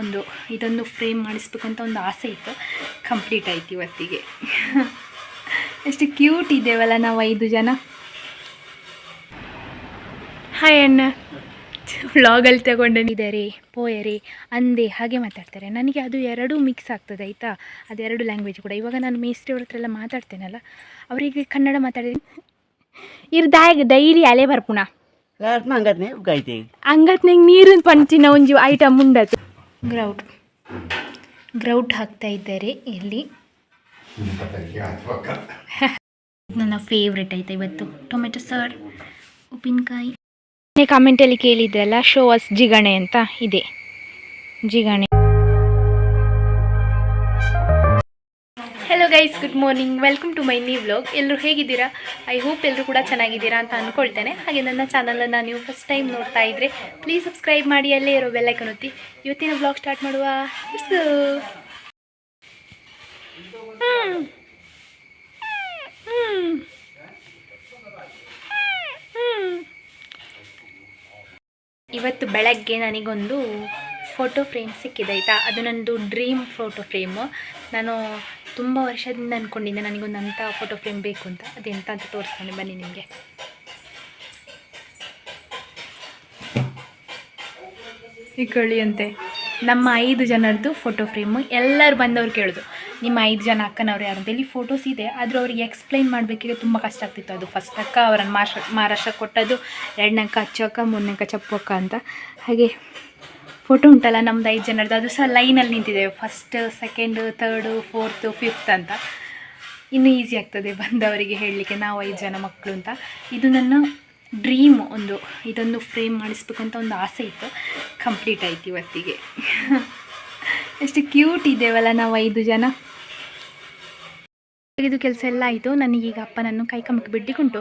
ಒಂದು ಇದೊಂದು ಫ್ರೇಮ್ ಮಾಡಿಸ್ಬೇಕು ಅಂತ ಒಂದು ಆಸೆ ಇತ್ತು. ಕಂಪ್ಲೀಟ್ ಆಯ್ತು ಇವತ್ತಿಗೆ. ಎಷ್ಟು ಕ್ಯೂಟ್ ಇದ್ದೇವಲ್ಲ ನಾವು ಐದು ಜನ. ಹಾಯ್ ಅಣ್ಣ. ವ್ಲಾಗಲ್ಲಿ ತಗೊಂಡಿದ್ದಾರೆ ಪೋಯರಿ ಅಂದೆ ಹಾಗೆ ಮಾತಾಡ್ತಾರೆ. ನನಗೆ ಅದು ಎರಡೂ ಮಿಕ್ಸ್ ಆಗ್ತದೆ ಆಯಿತಾ? ಅದೆರಡು ಲ್ಯಾಂಗ್ವೇಜ್ ಕೂಡ. ಇವಾಗ ನಾನು ಮೇಸ್ತ್ರಿ ಅವ್ರ ಹತ್ರ ಎಲ್ಲ ಮಾತಾಡ್ತೇನಲ್ಲ ಅವರಿಗೆ ಕನ್ನಡ ಮಾತಾಡಿದ್ರೆ ಇರ್ದಾಯ ಡೈಲಿ ಅಲೆ ಬರ್ಪುಣ ಅಂಗತ್ನಾಗ ನೀರಿನ ಪಂಚಿನ ಒಂದು ಐಟಮ್ ಉಂಡದು ಗ್ರೌಟ್. ಗ್ರೌಟ್ ಹಾಕ್ತಾ ಇದ್ದಾರೆ ಇಲ್ಲಿ. ನನ್ನ ಫೇವ್ರೆಟ್ ಆಯ್ತಾ ಇವತ್ತು? ಟೊಮೆಟೊ ಸಾರ್ ಉಪ್ಪಿನಕಾಯಿ. ಕಾಮೆಂಟಲ್ಲಿ ಕೇಳಿದ್ರಲ್ಲ ಶೋ ಅಸ್ ಜಿಗಣೆ ಅಂತ ಇದೆ. ಜಿಗಣೆ. Guys good morning welcome to my new vlog ಎಲ್ಲರೂ ಹೇಗಿದ್ದೀರಾ? ಐ ಹೋಪ್ ಎಲ್ಲರೂ ಕೂಡ ಚೆನ್ನಾಗಿದ್ದೀರಾ ಅಂತ ಅಂದ್ಕೊಳ್ತೇನೆ. ಹಾಗೆ ನನ್ನ ಚಾನಲನ್ನು ನೀವು ಫಸ್ಟ್ ಟೈಮ್ ನೋಡ್ತಾ ಇದ್ದರೆ ಪ್ಲೀಸ್ ಸಬ್ಸ್ಕ್ರೈಬ್ ಮಾಡಿ, ಅಲ್ಲೇ ಇರೋ ಬೆಲ್ಲೈಕನ್ ಒತ್ತಿ. ಇವತ್ತಿನ ವ್ಲಾಗ್ ಸ್ಟಾರ್ಟ್ ಮಾಡುವ. ಇವತ್ತು ಬೆಳಗ್ಗೆ ನನಗೊಂದು ಫೋಟೋ ಫ್ರೇಮ್ ಸಿಕ್ಕಿದೆ, ಆಯಿತಾ? ಅದು ನನ್ನದು ಡ್ರೀಮ್ ಫೋಟೋ ಫ್ರೇಮು ನಾನು ತುಂಬ ವರ್ಷದಿಂದ ಅಂದ್ಕೊಂಡಿದ್ದೆ ನನಗೊಂದು ಅಂಥ ಫೋಟೋ ಫ್ರೇಮ್ ಬೇಕು ಅಂತ. ಅದೆಂತ ಅಂತ ತೋರಿಸ್ತಾನೆ, ಬನ್ನಿ ನಿಮಗೆ. ಇಕೊಳ್ಳಿ ಅಂತೆ. ನಮ್ಮ ಐದು ಜನರದ್ದು ಫೋಟೋ ಫ್ರೇಮು ಎಲ್ಲರೂ ಬಂದವ್ರು ಕೇಳೋದು, ನಿಮ್ಮ ಐದು ಜನ ಅಕ್ಕನವ್ರು ಯಾರು ಇಲ್ಲಿ ಫೋಟೋಸ್ ಇದೆ, ಆದರೂ ಅವ್ರಿಗೆ ಎಕ್ಸ್ಪ್ಲೈನ್ ಮಾಡಬೇಕಿದ್ರೆ ತುಂಬ ಕಷ್ಟ ಆಗ್ತಿತ್ತು ಅದು. ಫಸ್ಟ್ ಅಕ್ಕ ಅವರನ್ನು ಮಹಾರಾಷ್ಟ್ರ ಮಹಾರಾಷ್ಟ್ರ ಕೊಟ್ಟದ್ದು, ಎರಡನೇ ಅಕ್ಕ ಅಚ್ಚಕ್ಕ ಮೂರನೇ ಅಕ್ಕ, ಚಪ್ಪು ಅಕ್ಕ ಅಂತ. ಹಾಗೆ ಫೋಟೋ ಉಂಟಲ್ಲ ನಮ್ದು ಐದು ಜನರದ್ದು. ಅದು ಸಹ ಲೈನಲ್ಲಿ ನಿಂತಿದ್ದೇವೆ first second third fourth fifth ಅಂತ. ಇನ್ನೂ ಈಸಿ ಆಗ್ತದೆ ಬಂದವರಿಗೆ ಹೇಳಲಿಕ್ಕೆ. ನಾವು ಐದು ಜನ ಮಕ್ಕಳು ಅಂತ. ಇದು ನನ್ನ ಡ್ರೀಮ್ ಒಂದು. ಇದೊಂದು ಫ್ರೇಮ್ ಮಾಡಿಸ್ಬೇಕು ಅಂತ ಒಂದು ಆಸೆ ಇತ್ತು. ಕಂಪ್ಲೀಟ್ ಆಯ್ತು ಇವತ್ತಿಗೆ. ಎಷ್ಟು ಕ್ಯೂಟ್ ಇದ್ದೇವಲ್ಲ ನಾವು ಐದು ಜನ. ಇದು ಕೆಲಸ ಎಲ್ಲ ಆಯಿತು. ನನಗೀಗ ಅಪ್ಪನನ್ನು ಕೈ ಕಮ್ಮಕ್ಕೆ ಬಿಟ್ಟಿಗುಂಟು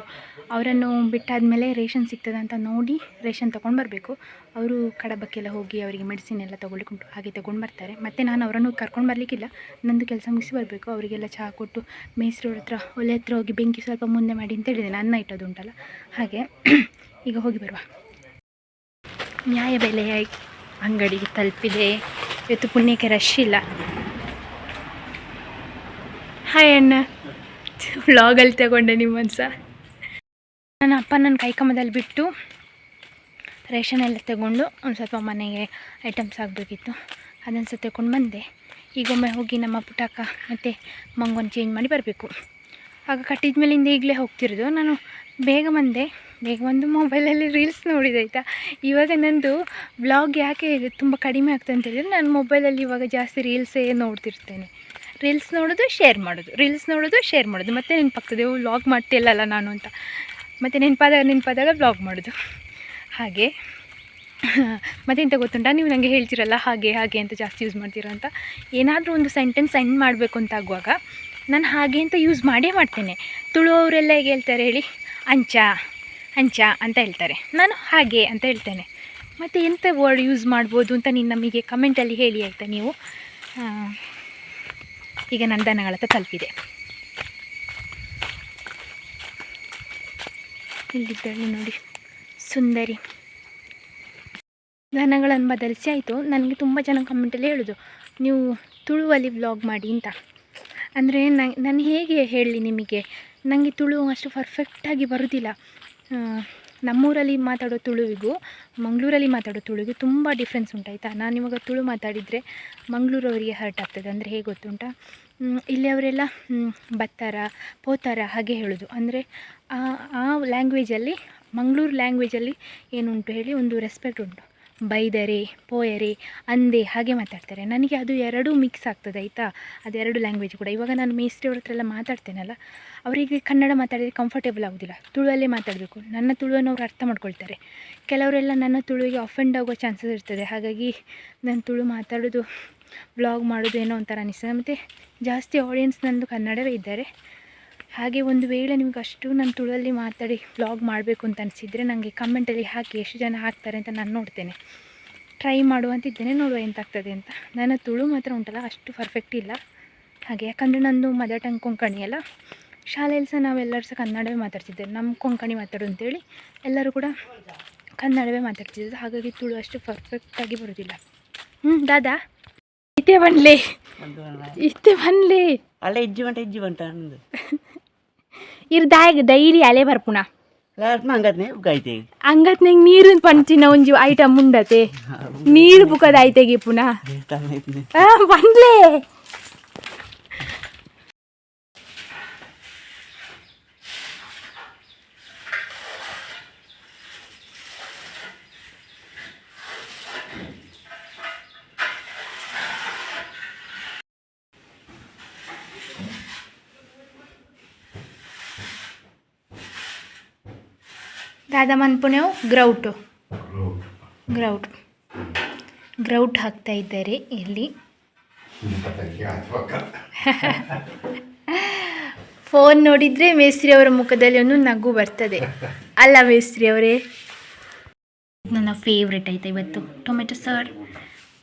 ಅವರನ್ನು ಬಿಟ್ಟಾದಮೇಲೆ ರೇಷನ್ ಸಿಗ್ತದೆ ಅಂತ ನೋಡಿ ರೇಷನ್ ತೊಗೊಂಡು ಬರಬೇಕು. ಅವರು ಕಡಬಕ್ಕೆಲ್ಲ ಹೋಗಿ ಅವರಿಗೆ ಮೆಡಿಸಿನ್ ಎಲ್ಲ ತೊಗೊಳ್ಳಿಕ್ಕುಂಟು. ಹಾಗೆ ತೊಗೊಂಡು ಬರ್ತಾರೆ. ಮತ್ತು ನಾನು ಅವರನ್ನು ಕರ್ಕೊಂಡು ಬರಲಿಕ್ಕಿಲ್ಲ. ನಂದು ಕೆಲಸ ಮುಗಿಸಿ ಬರಬೇಕು. ಅವರಿಗೆಲ್ಲ ಚಹಾ ಕೊಟ್ಟು ಮೇಸ್ರವ್ರ ಹತ್ರ, ಒಲೆ ಹತ್ರ ಹೋಗಿ ಬೆಂಕಿ ಸ್ವಲ್ಪ ಮುಂದೆ ಮಾಡಿ ಅಂತ ಹೇಳಿದ್ದೇನೆ ಅನ್ನ ಇಟ್ಟೋದು ಉಂಟಲ್ಲ. ಹಾಗೆ ಈಗ ಹೋಗಿ ಬರುವ. ನ್ಯಾಯಬೆಲೆಯ ಅಂಗಡಿಗೆ ತಲುಪಿದೆ. ಇವತ್ತು ಪುಣ್ಯಕ್ಕೆ ರಶ್ ಇಲ್ಲ. ಹಾಯ್ ಅಣ್ಣ. ವ್ಲಾಗಲ್ಲಿ ತಗೊಂಡೆ ನಿಮ್ಮನ್ನು ಸಹ ನನ್ನ ಅಪ್ಪ ನನ್ನ ಕೈಕಮದಲ್ಲಿ ಬಿಟ್ಟು ರೇಷನ್ ಎಲ್ಲ ತಗೊಂಡು ಒಂದು ಸ್ವಲ್ಪ ಮನೆಗೆ ಐಟಮ್ಸ್ ಆಗಬೇಕಿತ್ತು ಅದನ್ನು ಸಹ ತಗೊಂಡು ಬಂದೆ. ಈಗೊಮ್ಮೆ ಹೋಗಿ ನಮ್ಮ ಪುಟಾಕ ಮತ್ತು ಮಂಗೊಂದು ಚೇಂಜ್ ಮಾಡಿ ಬರಬೇಕು. ಆಗ ಕಟ್ಟಿದ ಮೇಲಿಂದ ಈಗಲೇ ಹೋಗ್ತಿರೋದು. ನಾನು ಬೇಗ ಬಂದೆ. ಬೇಗ ಬಂದು ಮೊಬೈಲಲ್ಲಿ ರೀಲ್ಸ್ ನೋಡಿದೆ, ಆಯಿತಾ? ಇವಾಗ ನಂದು ಬ್ಲಾಗ್ ಯಾಕೆ ತುಂಬ ಕಡಿಮೆ ಆಗ್ತದೆ ಅಂತ ಹೇಳಿದ್ರೆ, ನಾನು ಮೊಬೈಲಲ್ಲಿ ಇವಾಗ ಜಾಸ್ತಿ ರೀಲ್ಸೇ ನೋಡ್ತಿರ್ತೇನೆ. ರೀಲ್ಸ್ ನೋಡೋದು ಶೇರ್ ಮಾಡೋದು. ರೀಲ್ಸ್ ನೋಡೋದು ಶೇರ್ ಮಾಡೋದು. ಮತ್ತೆ ನೆನಪಾಗ್ತದೆ ವ್ಲಾಗ್ ಮಾಡ್ತಿಲ್ಲಲ್ಲ ನಾನು ಅಂತ. ಮತ್ತು ನೆನಪಾದಾಗ ನೆನಪಾದಾಗ ವ್ಲಾಗ್ ಮಾಡೋದು. ಹಾಗೆ. ಮತ್ತೆಂತ ಗೊತ್ತುಂಟ? ನೀವು ನನಗೆ ಹೇಳ್ತಿರಲ್ಲ, ಹಾಗೆ ಹಾಗೆ ಅಂತ ಜಾಸ್ತಿ ಯೂಸ್ ಮಾಡ್ತೀರ ಅಂತ. ಏನಾದರೂ ಒಂದು ಸೆಂಟೆನ್ಸ್ ಎಂಡ್ ಮಾಡಬೇಕು ಅಂತ ಆಗುವಾಗ, ನಾನು ಹಾಗೆ ಅಂತ ಯೂಸ್ ಮಾಡೇ ಮಾಡ್ತೇನೆ. ತುಳು ಅವರೆಲ್ಲ ಹೇಗೆ ಹೇಳ್ತಾರೆ ಹೇಳಿ? ಅಂಚ ಅಂಚ ಅಂತ ಹೇಳ್ತಾರೆ. ನಾನು ಹಾಗೆ ಅಂತ ಹೇಳ್ತೇನೆ. ಮತ್ತು ಎಂಥ ವರ್ಡ್ ಯೂಸ್ ಮಾಡ್ಬೋದು ಅಂತ ನೀನು ನಮಗೆ ಕಮೆಂಟಲ್ಲಿ ಹೇಳಿ ಆಯಿತಾ ನೀವು? ಈಗ ನನ್ನ ದನಗಳ ಹತ್ರ ತಲುಪಿದೆ. ಇಲ್ಲಿದ್ದಳು ನೋಡಿ. ಸುಂದರಿ. ದನಗಳನ್ನು ಬದಲಿಸಿ ಆಯಿತು. ನನಗೆ ತುಂಬ ಜನ ಕಮೆಂಟಲ್ಲಿ ಹೇಳೋದು, ನೀವು ತುಳುವಲ್ಲಿ ವ್ಲಾಗ್ ಮಾಡಿ ಅಂತ. ಅಂದರೆ ನಾನು ಹೇಗೆ ಹೇಳಲಿ ನಿಮಗೆ? ನನಗೆ ತುಳು ಅಷ್ಟು ಪರ್ಫೆಕ್ಟಾಗಿ ಬರೋದಿಲ್ಲ. ನಮ್ಮೂರಲ್ಲಿ ಮಾತಾಡೋ ತುಳುವಿಗೂ, ಮಂಗಳೂರಲ್ಲಿ ಮಾತಾಡೋ ತುಳುವಿಗೂ ತುಂಬ ಡಿಫ್ರೆನ್ಸ್ ಉಂಟಾಯ್ತಾ? ನಾನು ಇವಾಗ ತುಳು ಮಾತಾಡಿದರೆ ಮಂಗಳೂರವರಿಗೆ ಹರ್ಟ್ ಆಗ್ತದೆ. ಅಂದರೆ ಹೇಗೆ ಗೊತ್ತುಂಟಾ? ಇಲ್ಲಿ ಅವರೆಲ್ಲ ಬತ್ತಾರ, ಪೋತಾರ ಹಾಗೆ ಹೇಳೋದು. ಅಂದರೆ ಆ ಲ್ಯಾಂಗ್ವೇಜಲ್ಲಿ ಮಂಗಳೂರು ಲ್ಯಾಂಗ್ವೇಜಲ್ಲಿ ಏನುಂಟು ಹೇಳಿ ಒಂದು ರೆಸ್ಪೆಕ್ಟ್ ಉಂಟು. ಬೈದರೆ, ಪೋಯರೆ, ಅಂದೆ ಹಾಗೆ ಮಾತಾಡ್ತಾರೆ. ನನಗೆ ಅದು ಎರಡೂ ಮಿಕ್ಸ್ ಆಗ್ತದೆ, ಆಯಿತಾ? ಅದೆರಡು ಲ್ಯಾಂಗ್ವೇಜ್ ಕೂಡ. ಇವಾಗ ನಾನು ಮೇಸ್ತ್ರಿ ಅವ್ರ ಹತ್ರ ಎಲ್ಲ ಮಾತಾಡ್ತೇನಲ್ಲ, ಅವರಿಗೆ ಕನ್ನಡ ಮಾತಾಡಿದರೆ ಕಂಫರ್ಟೇಬಲ್ ಆಗೋದಿಲ್ಲ. ತುಳುವಲ್ಲೇ ಮಾತಾಡಬೇಕು. ನನ್ನ ತುಳುವನ್ನು ಅವ್ರು ಅರ್ಥ ಮಾಡ್ಕೊಳ್ತಾರೆ. ಕೆಲವರೆಲ್ಲ ನನ್ನ ತುಳುವಿಗೆ ಅಫೆಂಡ್ ಆಗೋ ಚಾನ್ಸಸ್ ಇರ್ತದೆ. ಹಾಗಾಗಿ ನಾನು ತುಳು ಮಾತಾಡೋದು ವ್ಲಾಗ್ ಮಾಡೋದು ಏನೋ ಒಂಥರ ಅನಿಸ್ತದೆ. ಮತ್ತು ಜಾಸ್ತಿ ಆಡಿಯನ್ಸ್ ನನ್ನದು ಕನ್ನಡವೇ ಇದ್ದಾರೆ. ಹಾಗೆ ಒಂದು ವೇಳೆ ನಿಮ್ಗೆ ಅಷ್ಟು ನನ್ನ ತುಳಲ್ಲಿ ಮಾತಾಡಿ ಬ್ಲಾಗ್ ಮಾಡಬೇಕು ಅಂತ ಅನಿಸಿದರೆ ನನಗೆ ಕಮೆಂಟಲ್ಲಿ ಹಾಕಿ ಎಷ್ಟು ಜನ ಹಾಕ್ತಾರೆ ಅಂತ ನಾನು ನೋಡ್ತೇನೆ. ಟ್ರೈ ಮಾಡುವಂತಿದ್ದೇನೆ ನೋಡುವ ಎಂತಾಗ್ತದೆ ಅಂತ. ನನ್ನ ತುಳು ಮಾತ್ರ ಉಂಟಲ್ಲ ಅಷ್ಟು ಪರ್ಫೆಕ್ಟ್ ಇಲ್ಲ. ಹಾಗೆ ಯಾಕಂದರೆ ನಂದು ಮದರ್ ಟಂಗ್ ಕೊಂಕಣಿ ಅಲ್ಲ. ಶಾಲೆಯಲ್ಲಿ ಸಹ ನಾವೆಲ್ಲರೂ ಸಹ ಕನ್ನಡವೇ ಮಾತಾಡ್ತಿದ್ದೇವೆ. ನಮ್ಮ ಕೊಂಕಣಿ ಮಾತಾಡು ಅಂತೇಳಿ ಎಲ್ಲರೂ ಕೂಡ ಕನ್ನಡವೇ ಮಾತಾಡ್ತಿದ್ದು ಹಾಗಾಗಿ ತುಳು ಅಷ್ಟು ಪರ್ಫೆಕ್ಟಾಗಿ ಬರೋದಿಲ್ಲ. ಹ್ಞೂ ದಾದಾ? ಇತ್ತೆ ಬನ್ಲೆ. ಇಷ್ಟೇ ಇತ್ತೆ ಬನ್ಲೆ. ಅಲ್ಲ ಇಜ್ಜಿ ಬಂಟ ಇಜ್ಜಿ ಬಂಟ ಅನ್ನೋದು ಇರ್ ದಾಯಗ್ ಡೈಲಿ ಅಲೆ ಬರ್ಪುಣ ಲಾಸ್ಟ್ ಮಂಗತ್ನೆ ಉಗ್ಗಾಯ್ತೆ ಹಂಗತ್ ನಂಗೆ ನೀರಿನ ಪಂಚಿನ ಒಂಜಿ ಐಟಮ್ ಉಂಡತೆ. ನೀರು ಬುಕದ ಐತೆಗೆ ಪುನಃ ಬಂದ್ಲೆ. ದಾದಾ ಪುಣ್ಯವು ಗ್ರೌಟು. ಗ್ರೌಟ್. ಗ್ರೌಟ್. ಹಾಕ್ತಾ ಇದ್ದಾರೆ ಇಲ್ಲಿ. ಫೋನ್ ನೋಡಿದರೆ ಮೇಸ್ತ್ರಿ ಅವರ ಮುಖದಲ್ಲಿ ಒಂದು ನಗು ಬರ್ತದೆ. ಅಲ್ಲ ಮೇಸ್ತ್ರಿ ಅವರೇ. ನನ್ನ ಫೇವ್ರೆಟ್ ಆಯ್ತಾ ಇವತ್ತು. ಟೊಮೆಟೊ ಸಾರ್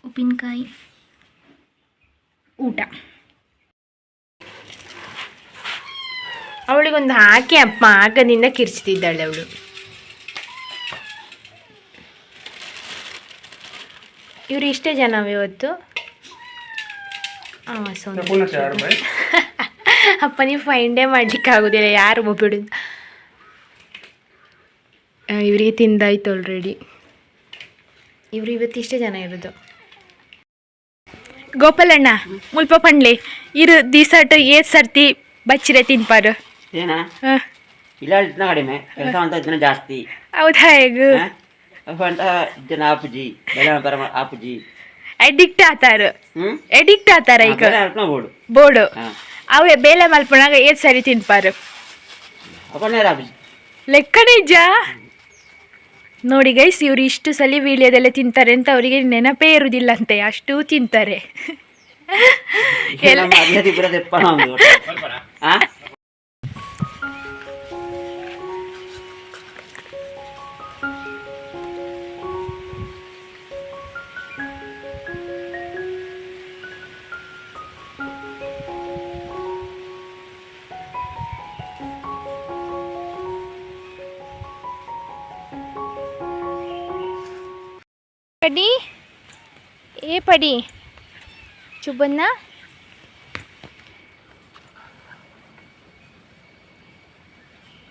ಉಪ್ಪಿನಕಾಯಿ ಊಟ. ಅವಳಿಗೊಂದು ಹಾಕಿ ಅಪ್ಪ ಆಗದಿಂದ ಕಿರ್ಚ್ತಿದ್ದಾಳೆ ಅವಳು. ಇವರು ಇಷ್ಟೇ ಜನ ಇವತ್ತು. ಅಪ್ಪ ನೀವು ಫೈಂಡೇ ಮಾಡ್ಲಿಕ್ಕೆ ಆಗೋದಿಲ್ಲ ಯಾರು ಒಬ್ಬಿಡು. ಇವರಿಗೆ ತಿಂದಾಯ್ತು ಆಲ್ರೆಡಿ ಇವ್ರು ಇವತ್ತು ಇಷ್ಟೇ ಜನ ಇರೋದು. ಗೋಪಾಲಣ್ಣ ಮುಲ್ಪ ಪಂಡ್ಲಿ. ಇರು ದಿಸಟ್ ಏತ್ ಸರ್ತಿ ಬಚ್ಚಿರೆ ತಿನ್ಪಾರು. ಏನಾ? ಹ. ಇಲ್ಲ ಕಡಿಮೆ. ಜಾಸ್ತಿ. ಹೌದಾ ಹೇಗೂ? ಜನ ಆಪುಜಿ ಬೆಳ ಪರಮ ಅಪ್ಜಿ. ಎಡಿಕ್ಟ್ ಆತಾರ. ಎಡಿಕ್ಟ್ ಆತಾರ ಈಗ. ಬೋಡು. ಬೋರ್ಡು ಅವೇ ಬೇಲೆ ಮಲ್ಪನಾಗ ಏತ್ ಸರಿ ತಿನ್ಪಾರು? ಲೆಕ್ಕ ನೋಡಿ ಗೈಸ್ ಇವ್ರು ಇಷ್ಟು ಸಲ ವೀಳ್ಯದೆಲ್ಲ ತಿಂತಾರೆ ಅಂತ ಅವರಿಗೆ ನೆನಪೇ ಇರುವುದಿಲ್ಲ ಅಂತೆ ಅಷ್ಟು ತಿಂತಾರೆ. ಎಲ್ಲ ಪಡಿ. ಏ ಪಡಿ. ಚುಬ್ಬನ್ನ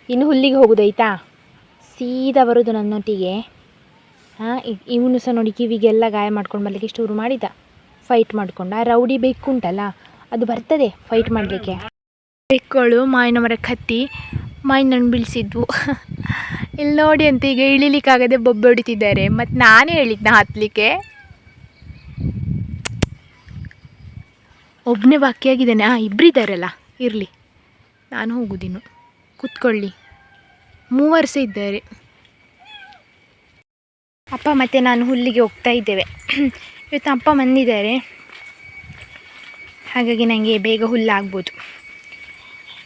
ಇನ್ನು ಹುಲ್ಲಿಗೆ ಹೋಗೋದೈತಾ? ಸೀದಾ ಬರೋದು ನನ್ನೊಟ್ಟಿಗೆ. ಹಾಂ ಇವನು ಸಹ ನೋಡಿ ಕಿವಿಗೆಲ್ಲ ಗಾಯ ಮಾಡ್ಕೊಂಡು ಬರ್ಲಿಕ್ಕೆ ಶುರು ಮಾಡಿದ. ಫೈಟ್ ಮಾಡ್ಕೊಂಡು. ಆ ರೌಡಿ ಬೆಕ್ಕು ಉಂಟಲ್ಲ ಅದು ಬರ್ತದೆ ಫೈಟ್ ಮಾಡಲಿಕ್ಕೆ. ಬೆಕ್ಕಳು, ಮಾವಿನ ಮರಕ್ಕೆ ಹತ್ತಿ ಮಾವಿನ ಹಣ್ಣು ಬೀಳಿಸಿದ್ವು. ಇಲ್ಲಿ ನೋಡಿ ಅಂತ ಈಗ ಇಳಿಲಿಕ್ಕಾಗದೆ ಬೊಬ್ಬೆ ಹೊಡಿತಿದ್ದಾರೆ. ಮತ್ತು ನಾನೇ ಹೇಳಿದ್ನ ಹತ್ತಲಿಕ್ಕೆ ಒಬ್ಬನೇ ಬಾಕಿಯಾಗಿದ್ದಾನೆ ಹಾಂ ಇಬ್ಬರಿದ್ದಾರಲ್ಲ ಇರಲಿ. ನಾನು ಹೋಗುದಿನ್ನು. ಕೂತ್ಕೊಳ್ಳಿ. ಮೂವರ್ಸ ಇದ್ದಾರೆ. ಅಪ್ಪ ಮತ್ತು ನಾನು ಹುಲ್ಲಿಗೆ ಹೋಗ್ತಾ ಇದ್ದೇವೆ. ಇವತ್ತು ಅಪ್ಪ ಬಂದಿದ್ದಾರೆ. ಹಾಗಾಗಿ ನನಗೆ ಬೇಗ ಹುಲ್ಲಾಗ್ಬೋದು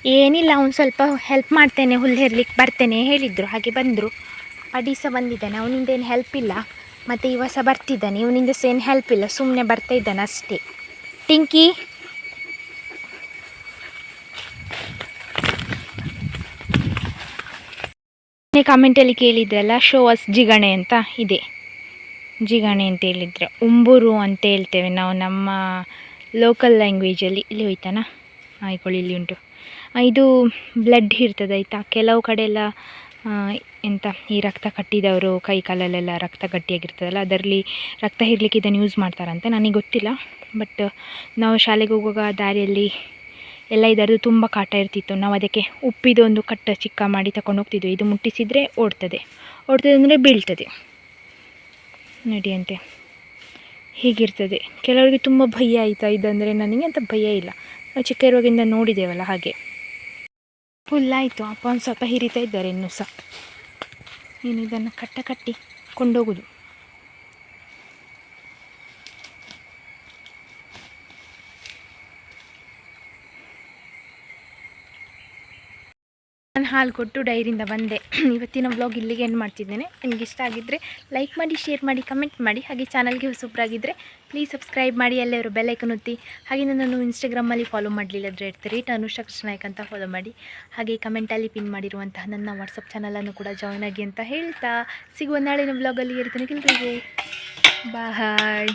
ಏನಿಲ್ಲ, ಅವ್ನು ಸ್ವಲ್ಪ ಹೆಲ್ಪ್ ಮಾಡ್ತೇನೆ, ಹುಲ್ಲು ಹೇರ್ಲಿಕ್ಕೆ ಬರ್ತೇನೆ ಹೇಳಿದರು. ಹಾಗೆ ಬಂದರು. ಅಡಿ ಸಹ ಬಂದಿದ್ದಾನೆ, ಅವನಿಂದ ಏನು ಹೆಲ್ಪ್ ಇಲ್ಲ. ಮತ್ತು ಇವ ಸಹ ಬರ್ತಿದ್ದಾನೆ, ಇವನಿಂದ ಸಹ ಏನು ಹೆಲ್ಪ್ ಇಲ್ಲ ಸುಮ್ಮನೆ ಬರ್ತಾ ಇದ್ದಾನೆ ಅಷ್ಟೇ. ಟಿಂಕಿ ಕಾಮೆಂಟಲ್ಲಿ ಕೇಳಿದ್ರಲ್ಲ ಶೋ ಅಸ್ ಜಿಗಣೆ ಅಂತ ಇದೆ. ಜಿಗಣೆ ಅಂತ ಹೇಳಿದ್ರೆ. ಉಂಬೂರು ಅಂತ ಹೇಳ್ತೇವೆ ನಾವು ನಮ್ಮ ಲೋಕಲ್ ಲ್ಯಾಂಗ್ವೇಜಲ್ಲಿ ಇಲ್ಲಿ ಹೋಯ್ತಾನ? ಆಯ್ಕೊಳ್ಳಿ ಇಲ್ಲಿ ಉಂಟು. ಇದು ಬ್ಲಡ್ ಇರ್ತದೆ ಆಯಿತಾ? ಕೆಲವು ಕಡೆ ಎಲ್ಲ ಎಂತ ಈ ರಕ್ತ ಕಟ್ಟಿದವರು ಕೈ ಕಾಲಲ್ಲೆಲ್ಲ ರಕ್ತ ಗಟ್ಟಿಯಾಗಿರ್ತದಲ್ಲ, ಅದರಲ್ಲಿ ರಕ್ತ ಹಿಡ್ಲಿಕ್ಕೆ ಇದನ್ನು ಯೂಸ್ ಮಾಡ್ತಾರಂತೆ ನನಗೆ ಗೊತ್ತಿಲ್ಲ. ಬಟ್ ನಾವು ಶಾಲೆಗೆ ಹೋಗುವಾಗ ದಾರಿಯಲ್ಲಿ ಎಲ್ಲ ಇದರದ್ದು ತುಂಬ ಕಾಟ ಇರ್ತಿತ್ತು. ನಾವು ಅದಕ್ಕೆ ಉಪ್ಪಿದು ಒಂದು ಕಟ್ಟ ಚಿಕ್ಕ ಮಾಡಿ ತಗೊಂಡು ಹೋಗ್ತಿದ್ವಿ. ಇದು ಮುಟ್ಟಿಸಿದರೆ ಓಡ್ತದೆ. ಓಡ್ತದೆ ಅಂದರೆ ಬೀಳ್ತದೆ. ನಡಿಯಂತೆ ಹೀಗಿರ್ತದೆ. ಕೆಲವರಿಗೆ ತುಂಬ ಭಯ ಆಯಿತಾ ಇದಂದರೆ ನನಗೆ ಅಂತ ಭಯ ಇಲ್ಲ. ನಾವು ಚಿಕ್ಕ ಇರುವಾಗಿಂದ ನೋಡಿದ್ದೇವಲ್ಲ ಹಾಗೆ. ಫುಲ್ ಆಯಿತು. ಅಪ್ಪ ಒಂದು ಸ್ವಲ್ಪ ಹಿರಿತಾ ಇದ್ದಾರೆ ಇನ್ನೂ ಸಹ ನೀನು ಇದನ್ನು ಕಟ್ಟ ಕಟ್ಟಿ ಕೊಂಡೋಗೋದು. ಹಾಲು ಕೊಟ್ಟು ಡೈರಿಂದ ಬಂದೆ. ಇವತ್ತಿನ ವ್ಲಾಗ್ ಇಲ್ಲಿಗೆ ಎಂಡ್ ಮಾಡ್ತಿದ್ದೇನೆ. ನಿಮಗೆ ಇಷ್ಟ ಆಗಿದ್ದರೆ ಲೈಕ್ ಮಾಡಿ ಶೇರ್ ಮಾಡಿ ಕಮೆಂಟ್ ಮಾಡಿ, ಹಾಗೆ ಚಾನಲ್ಗೆ ಸೂಪರಾಗಿದ್ದರೆ ಪ್ಲೀಸ್ ಸಬ್ಸ್ಕ್ರೈಬ್ ಮಾಡಿ ಎಲ್ಲರೂ ಬೆಲ್ಲೈಕನ್ ಒತ್ತಿ. ಹಾಗೆ ನನ್ನನ್ನು ಇನ್ಸ್ಟಾಗ್ರಾಮಲ್ಲಿ ಫಾಲೋ ಮಾಡಲಿಲ್ಲ ರೇಟ್ ಇರ್ತೀರಿ ಅನುಷಾ ಕೃಷ್ಣನಾಯ್ಕ್ ಅಂತ ಫಾಲೋ ಮಾಡಿ. ಹಾಗೆ ಕಮೆಂಟಲ್ಲಿ ಪಿನ್ ಮಾಡಿರುವಂತಹ ನನ್ನ ವಾಟ್ಸಪ್ ಚಾನಲನ್ನು ಕೂಡ ಜಾಯ್ನ್ ಆಗಿ ಅಂತ ಹೇಳ್ತಾ. ಸಿಗುವ ನಾಳಿನ ವ್ಲಾಗಲ್ಲಿ ಇರ್ತೀನಿ ಕೆಲವರಿಗೆ ಬಾಯ್